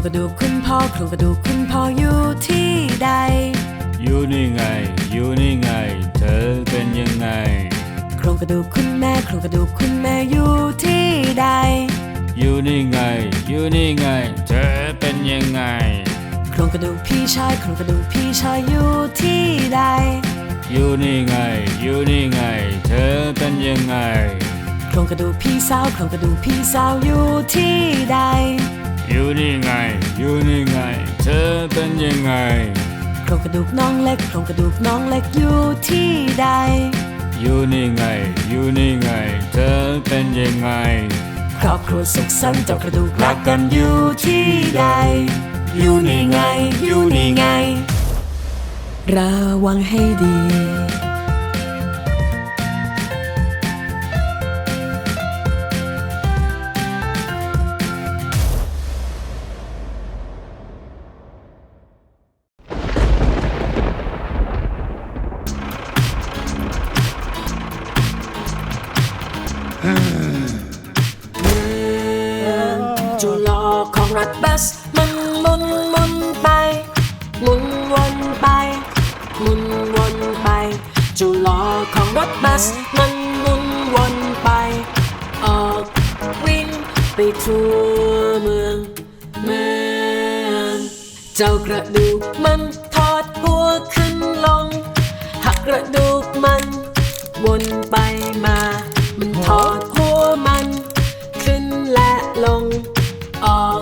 รงกระดูกคุณพ่อโครงกระดูกคุณพ่ออยู่ที่ใด อยู่นี่ไง อยู่นี่ไง เธอเป็นยังไง โครงกระดูกคุณแม่โครงกระดูกคุณแม่อยู่ที่ใด อยู่นี่ไง อยู่นี่ไง เธอเป็นยังไง โครงกระดูกพี่ชายโครงกระดูกพี่ชายอยู่ที่ใด อยู่นี่ไง อยู่นี่ไง เธอเป็นยังไง โครงกระดูกพี่สาวโครงกระดูกพี่สาวอยู่ที่ใด อยู่นี่ไง อยู่นี่ไง เธอเป็นยังไง โครงกระดูกน้องเล็กโครงกระดูกน้องเล็กอยู่ที่ใด อยู่นี่ไง อยู่นี่ไง เธอเป็นยังไง ครอบครัวสุขสันต์เจ้ากระดูกรักกันอยู่ที่ใด อยู่นี่ไง อยู่นี่ไง ระวังให้ดี จ้ากระดูกมันทอดหัวขึ้นลง หักกระดูกมันวนไปมา มันทอดหัวมัน ขึ้นและลง ออก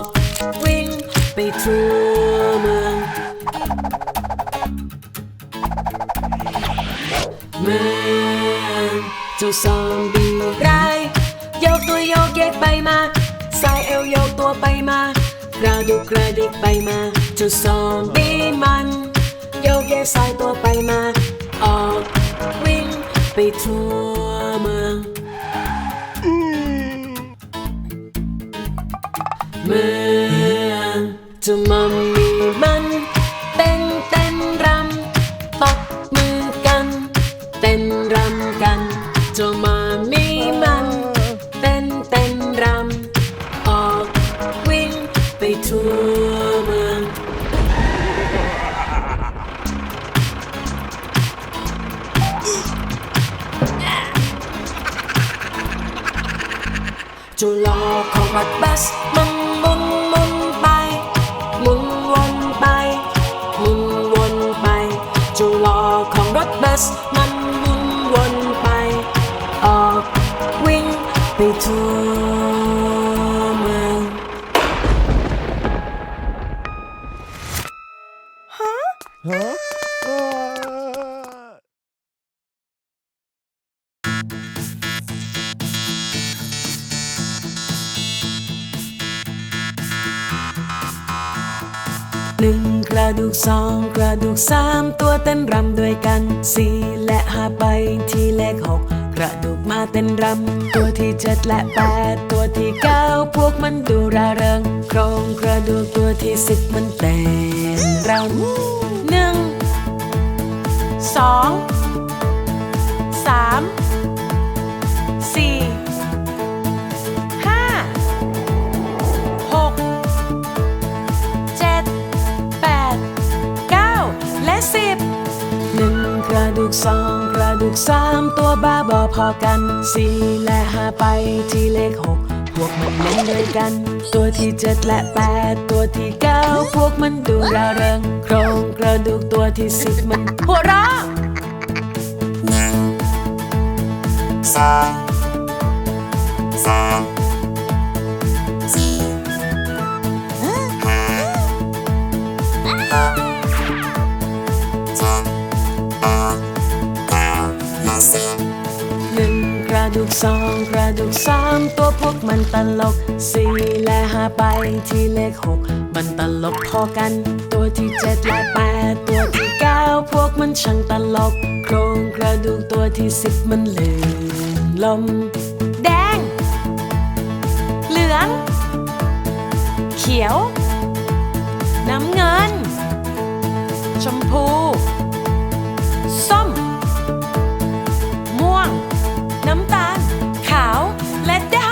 วิ่งไปทั่วเมือง เมืองเจ้าซอมบี้ร้ายโยกตัวโยกเยกไปมา สายเอวโยกตัวไปมากระดูกกระดิกไปมา เจ้าซอมบี้มันโยกแยกสายตัวไปมา ออกวิ่งไปทั่วเมืองเมืองจะมัม จุลอของรถบัสมันหมุนหมุนไปหมุนวนไปหมุนวนไป จุลอของรถบัสมันหมุนวนไป ออกวิ่งไปทั่ว หนึ่งกระดูกสองกระดูกสามตัวเต้นรำด้วยกันสี่และห้าไปที่เลขหกกระดูกมาเต้นรำตัวที่เจ็ดและแปดตัวที่เก้าพวกมันดูร่าเริงโครงกระดูกตัวที่สิบมันเต้นรำหนึ่งสองสามสี่ สองกระดูกสามตัวบ้าบอพอกันสี่และห้าไปที่เลขหกพวกมันเล่นด้วยกัน ตัวที่เจ็ดและแปดตัวที่เก้าพวกมันดูร่าเริงโครงกระดูกตัวที่สิบมันหัวเราะสองสาม ดูกสองกระดูกสามตัวพวกมันตลกสี่และห้าไปที่เลขหกมันตลกพอกัน ตัวที่เจ็ดและแปดตัวที่เก้าพวกมันช่างตลก โครงกระดูกตัวที่สิบมันลื่นลม แดง เหลือง เขียว น้ำเงิน ชมพู ส้ม ม่วง น้ำตาล ขาว และดำ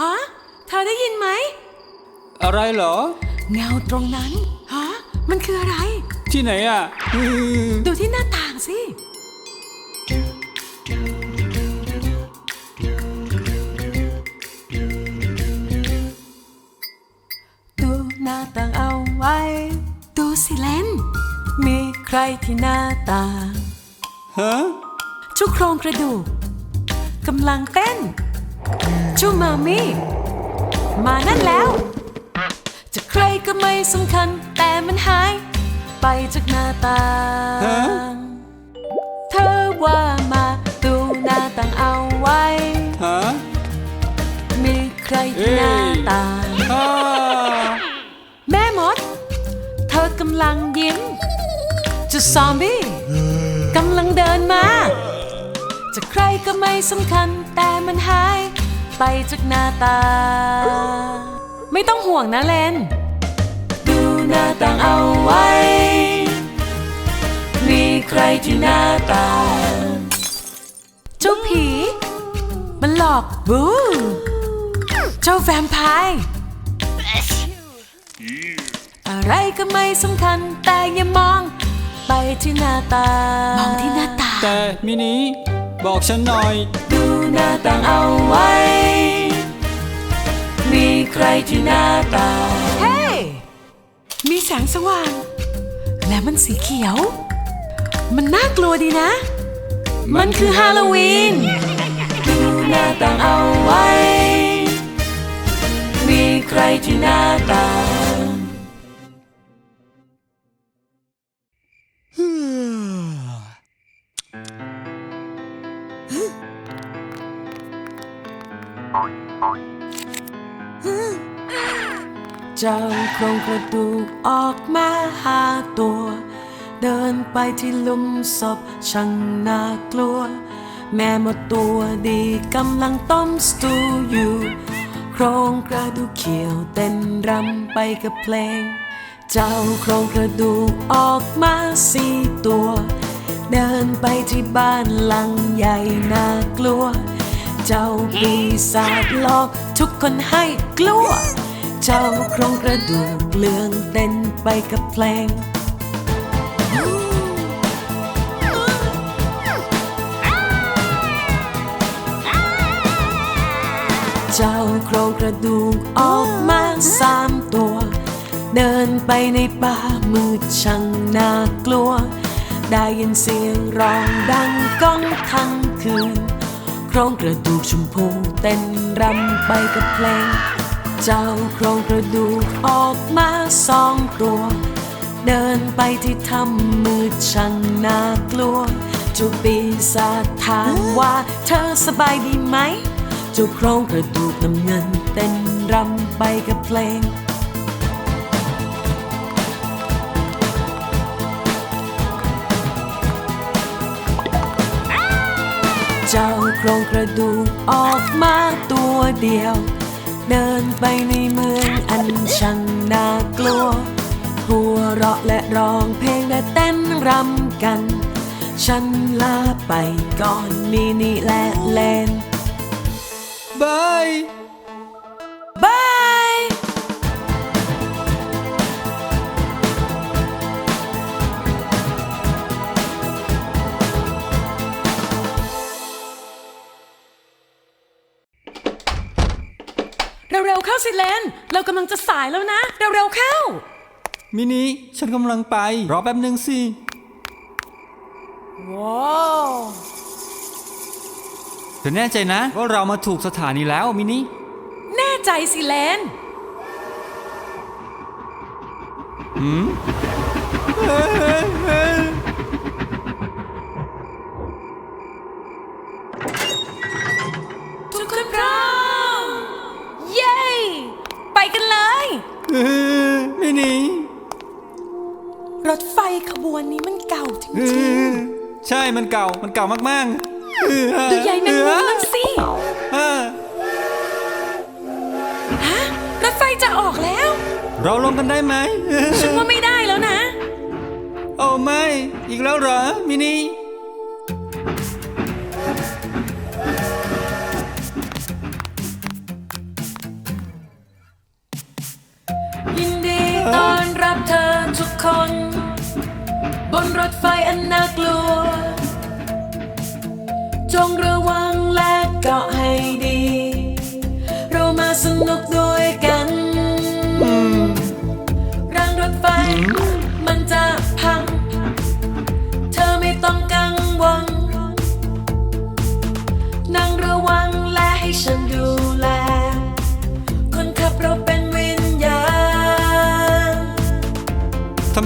ฮะ เธอได้ยินไหม อะไรเหรอ เงาตรงนั้น ฮะ มันคืออะไร ที่ไหนอะ ดูที่หน้าตา ใครที่หน้าต่างฮะเจ้าโครงกระดูกกำลังเต้นเจ้ามามี่มานั่นแล้ว จะใครก็ไม่สำคัญ แต่มันหาย ไปจากหน้าต่าง เธอว่ามาดูหน้าต่างเอาไว้ ฮะมีใครที่หน้าต่างอ่า แม่มด เธอกำลังยิ้มเจะซอมบี้กำลังเดินมา จะใครก็ไม่สำคัญ แต่มันหาย ไปจากหน้าตา ไม่ต้องห่วงนะเลน ดูหน้าต่างเอาไว้ มีใครที่หน้าต่างเจ้าผี มันหลอกบูเจ้าแวมไพร์อะไรก็ไม่สำคัญแต่อย่ามอง ไปที่หน้าตามองที่หน้าตา แต่มินิบอกฉันหน่อย ดูหน้าต่างเอาไว้ มีใครที่หน้าต่างเฮ้ มีแสงสว่าง และมันสีเขียว มันน่ากลัวดีนะ มันคือฮาโลวีน ดูหน้าต่างเอาไว้ มีใครที่หน้าต่าง จ้าโครงกระดูกออกมาหาตัว เดินไปที่หลุมศพช่างน่ากลัว แม่หมดตัวดีกำลังต้มสตูอยู่ โครงกระดูกเขียวเต้นรำไปกับเพลง เจ้าโครงกระดูกออกมาสี่ตัว เดินไปที่บ้านหลังใหญ่น่ากลัว เจ้าปีศาจหลอกทุกคนให้กลัว เจ้าโครงกระดูกเลืองเต้นไปกับเพลงเจ้าโครงกระดูกออกมาสามตัว เดินไปในป่ามืดช่างน่ากลัว ได้ยินเสียงร้องดังก้องทั้งคืน โครงกระดูกชมพูเต้นรำไปกับเพลง เจ้าโครงกระดูกออกมาสองตัว เดินไปที่ถ้ำมืดช่างน่ากลัวเจูปีศาจถามว่าเธอสบายดีไหมเจ้าโครงกระดูกน้ำเงินเต้นรำไปกับเพลงเจ้าโครงกระดูกออกมาตัวเดียว เดินไปในเมืองอันช่างน่ากลัว หัวเราะและร้องเพลงและเต้นรำกัน ฉันลาไปก่อนมินิและเลนบาย เร็วๆเข้าสิเลน เรากำลังจะสายแล้วนะ เร็วๆเข้า มินิ ฉันกำลังไป รอแป๊บหนึ่งสิ ว้าวเธอแน่ใจนะ ว่าเรามาถูกสถานีแล้วมินิ แน่ใจสิเลนทุกคนพร้อม เย้ ไปกันเลย เออมินิรถไฟขบวนนี้มันเก่าจเอริงอใช่มันเก่ามันเก่ามากๆเออๆดูใหญ่แมงมุมนั่นสิเออฮะรถไฟจะออกแล้ว เราลงกันได้ไหมเออฉันว่าไม่ได้แล้วนะ โอ้ไม่ อีกแล้วเหรอ มินิ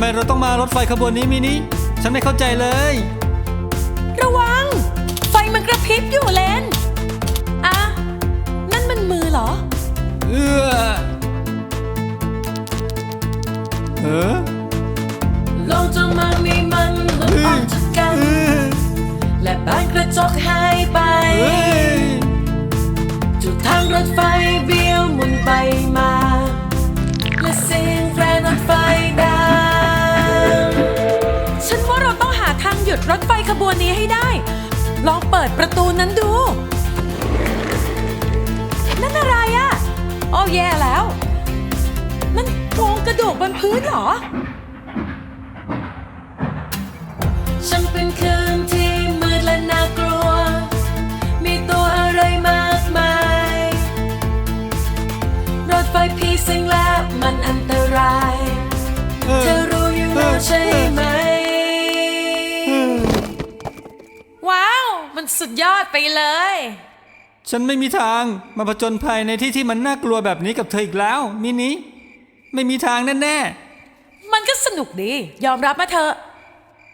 ไมเราต้องมารถไฟขบวนนี้มินิฉันไม่เข้าใจเลย ระวัง ไฟมันกระพริบอยู่เลนอะ นั่นมันมือเหรอ เอื้อเออโลกจงมามีมันหลุดออกจากกันเออและบานกระจกหายไปเฮ้ยทุกทางรถไฟเบี้ยวหมุนไปมา และเสียงแตรรถไฟดัง ยุดรถไฟขบวนนี้ให้ได้ ลองเปิดประตูนั้นดู นั่นอะไรอะ่ะโอ้แย่แล้ว นั่นโครงกระดูกบนพื้นเหรอ ฉันเป็นคืนที่มืดและน่ากลัว มีตัวอะไรมากมาย รถไฟพีสิงและมันอันตราย เธอรู้อยู่แล้วใช่ไหม มันสุดยอดไปเลย ฉันไม่มีทางมาผจญภัยในที่ที่มันน่ากลัวแบบนี้กับเธออีกแล้ว มินิไม่มีทางแน่มันก็สนุกดี ยอมรับมาเถอะ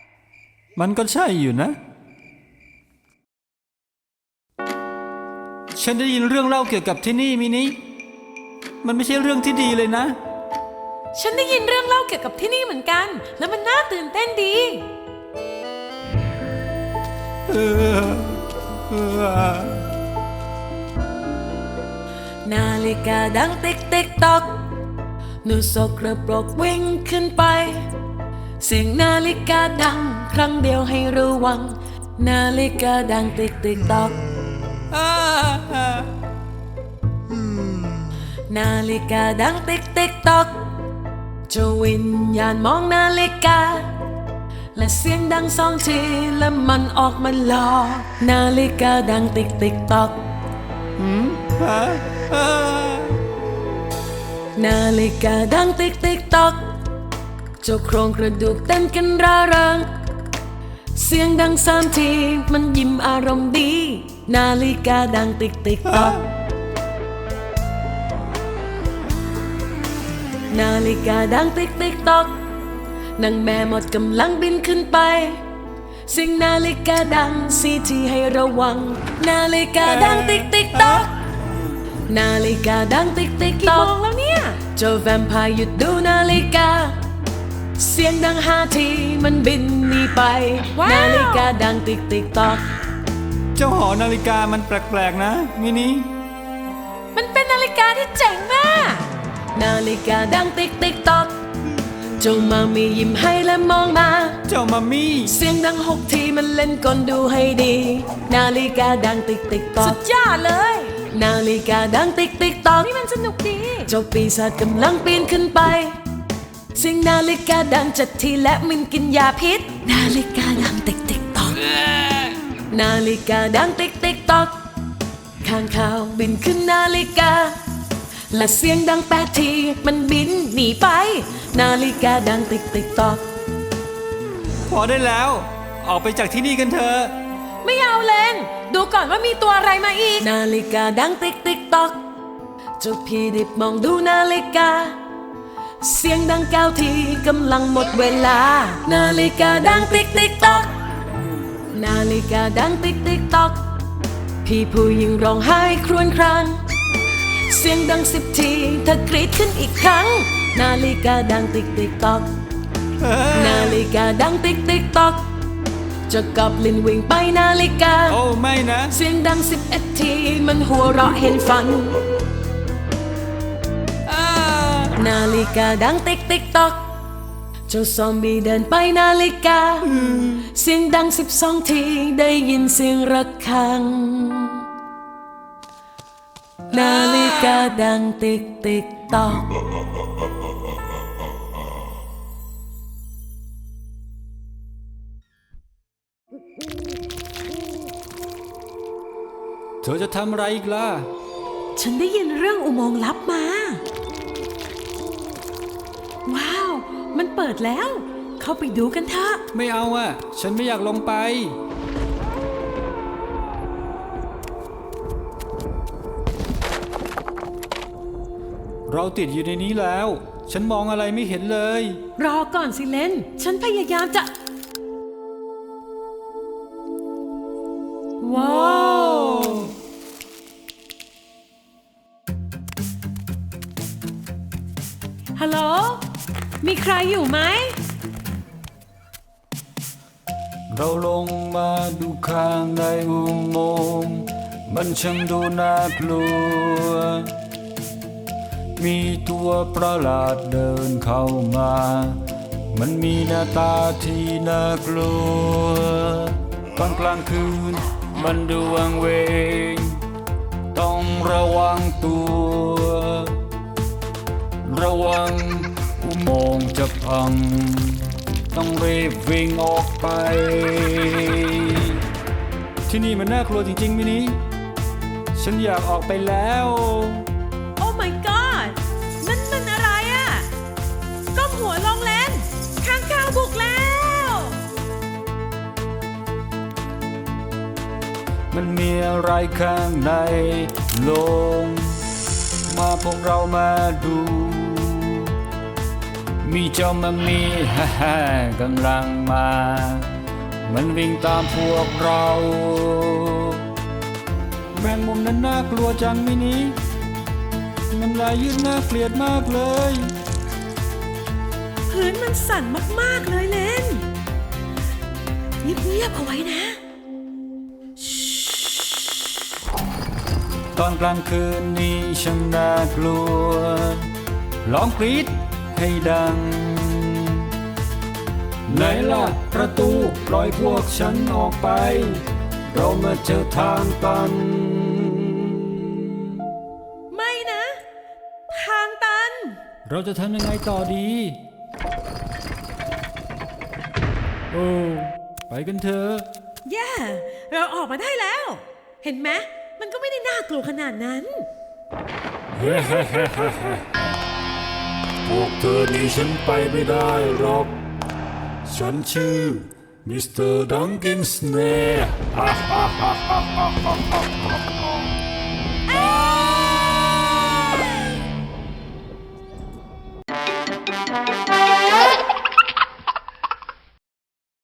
ๆมันก็ใช่อยู่นะ ฉันได้ยินเรื่องเล่าเกี่ยวกับที่นี่มินิมันไม่ใช่เรื่องที่ดีเลยนะ ฉันได้ยินเรื่องเล่าเกี่ยวกับที่นี่เหมือนกัน แล้วมันน่าตื่นเต้นดีเออเออ นาฬิกาดังติ๊กติ๊กตอกหนูสกระปรกวิ่งขึ้นไป เสียงนาฬิกาดัง ครั้งเดียวให้ระวัง นาฬิกาดังติ๊กติ๊กตอกนาฬิกาดังติ๊กติ๊กตอกจ้าวิญญาณมองนาฬิกา และเสียงดังสองทีและมันออกมาหลอก นาฬิกาดังติ๊กติ๊กตอกฮะอ่านาฬิกาดังติ๊กติ๊กตอกเจ้าโครงกระดูกเต้นกันร่าเริงเสียงดังสามทีมันยิ้มอารมณ์ดี นาฬิกาดังติ๊กติ๊กตอกนาฬิกาดังติ๊กติ๊กตอก นางแม่หมดกำลังบินขึ้นไป เสียงนาฬิกาดังสีที่ให้ระวัง นาฬิกาดังติ๊กติ๊กตอกนาฬิกาดังติ๊กติ๊กตอกแล้วเนี่ยเจ้าแวมไพร์หยุดดูนาฬิกา เสียงดังห้าทีมันบินหนีไป นาฬิกาดังติ๊กติ๊กตอกเจ้าหอนาฬิกามันแปลกๆนะมินิมันเป็นนาฬิกาที่เจ๋งมาก นาฬิกาดังติ๊กติ๊กตอก เจ้ามามียิ้มให้และมองมา เจ้ามามี่เสียงดังหกทีมันเล่นกลดูให้ดี นาฬิกาดังติ๊กติ๊กตอกสุดยอดเลย นาฬิกาดังติ๊กติ๊กตอกนี่มันสนุกดี เจ้าปีศาจกำลังปีนขึ้นไป เสียงนาฬิกาดังจัดทีและมันกินยาพิษ นาฬิกาดังติ๊กติ๊กตอกนาฬิกาดังติ๊กติ๊กตอกข้างข่าวบินขึ้นนาฬิกาและเสียงดังแปดทีมันบินหนีไป นาฬิกาดังติ๊กติ๊กตอกพอได้แล้ว ออกไปจากที่นี่กันเถอะไม่เอาเลนดูก่อนว่ามีตัวอะไรมาอีก นาฬิกาดังติ๊กติ๊กตอกเจ้าพี่ดิบมองดูนาฬิกา เสียงดังเก้าทีกำลังหมดเวลา นาฬิกาดังติ๊กติ๊กตอกนาฬิกาดังติ๊กติ๊กตอกพี่ผู้หญิงร้องไห้ครวญคราง เสียงดังสิบทีเธอกรีดขึ้นอีกครั้ง นาฬิกาดังติ๊กติ๊กตอกนาฬิกาดังติ๊กติ๊กตอกเจะกับลินวิ่งไปนาฬิกา โอ้ไม่นะ เสียงดังสิบเอ็ดทีมันหัวเราะเห็นฟันอ่านาฬิกาดังติ๊กติ๊กตอกเจ้าซอมบี้เดินไปนาฬิกา เสียงดังสิบสองทีได้ยินเสียงระฆัง นาฬิกาดังติ๊กติ๊ก ตอก เธอจะทำอะไรอีกล่ะ ฉันได้ยินเรื่องอุโมงค์ลับมา ว้าว มันเปิดแล้ว เข้าไปดูกันเถอะ ไม่เอาอะฉันไม่อยากลงไป เราติดอยู่ในนี้แล้ว ฉันมองอะไรไม่เห็นเลย รอก่อนสิเลน ฉันพยายามจะ ว้าว ฮัลโหล มีใครอยู่ไหม เราลงมาดูข้างในอุโมงค์มันช่างดูน่ากลัว มีตัวประหลาดเดินเข้ามา มันมีหน้าตาที่น่ากลัว ตอนกลางคืนมันดูวังเวง ต้องระวังตัว ระวังอุโมงค์จะพัง ต้องรีบวิ่งออกไป ที่นี่มันน่ากลัวจริงๆมินิฉันอยากออกไปแล้ว มันมีอะไรข้างในลง มาพวกเรามาดู มีเจ้ามามีฮ่าฮ่ากำลังมา มันวิ่งตามพวกเรา แมงมุมนั้นน่ากลัวจังมินิมันลายยืดน่าเกลียดมากเลย พื้นมันสั่นมากๆเลยเลนเงียบๆเอาไว้นะ ตอนกลางคืนนี้ช่างน่ากลัว ร้องกรีดให้ดัง ไหนล่ะประตูปล่อยพวกฉันออกไป เรามาเจอทางตัน ไม่นะ ทางตัน เราจะทำยังไงต่อดี โอ้ ไปกันเถอะ แย่ เราออกมาได้แล้ว เห็นไหมมั น่ากลัวขนาดนั้น พวกเธอหนีฉันไปไม่ได้หรอก ฉันชื่อมิสเตอร์ดังกินสเน่